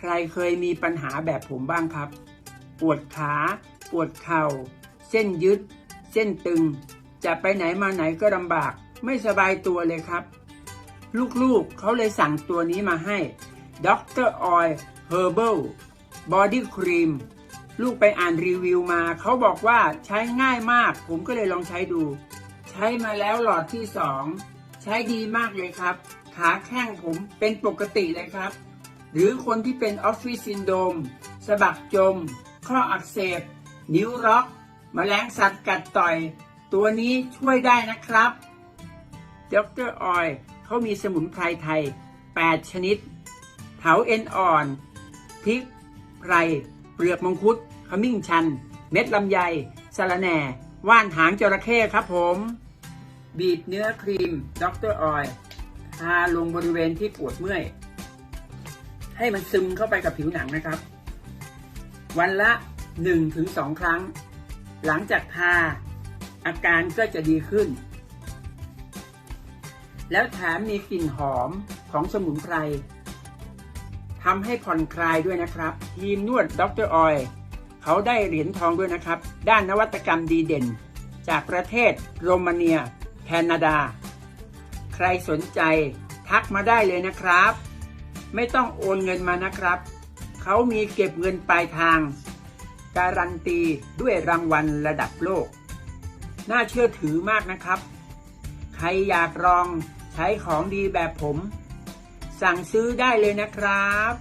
ใครเคยมีปัญหาแบบผมบ้างครับ ปวดขา ปวดเข่า เส้นยึด เส้นตึง จะไปไหนมาไหนก็ลำบาก ไม่สบายตัวเลยครับ ลูกๆเขาเลยสั่งตัวนี้มาให้ Dr. Oil Herbal Body Cream ลูกไปอ่านรีวิวมา เขาบอกว่าใช้ง่ายมาก ผมก็เลยลองใช้ดู ใช้มาแล้วหลอดที่สองใช้ดีมากเลยครับ ขาแข้งผมเป็นปกติเลยครับ หรือคนที่เป็นออฟฟิศซินโดมสะบักจม ข้ออักเสบ นิ้วร็อกแมลงสัตว์กัดต่อย ตัวนี้ช่วยได้นะครับดรออยเขามีสมุนไพรไทย 8 ชนิด เถาเอ็นอ่อน พริกไพร เปลือกมังคุด ขมิ้นชัน เม็ดลำไยสะระแหน่ ว่านหางจระเข้ครับผม บีบเนื้อครีมดรออยทาลงบริเวณที่ปวดเมื่อย ให้มันซึมเข้าไปกับผิวหนังนะครับ วันละ 1-2 ครั้ง หลังจากทาอาการก็จะดีขึ้น แล้วแถมมีกลิ่นหอมของสมุนไพรทำให้ผ่อนคลายด้วยนะครับ ทีมนวดด็อกเตอร์ออยเขาได้เหรียญทองด้วยนะครับ ด้านนวัตกรรมดีเด่น จากประเทศโรมาเนีย แคนาดา ใครสนใจทักมาได้เลยนะครับ ไม่ต้องโอนเงินมานะครับ เขามีเก็บเงินปลายทาง การันตีด้วยรางวัลระดับโลก น่าเชื่อถือมากนะครับ ใครอยากลองใช้ของดีแบบผม สั่งซื้อได้เลยนะครับ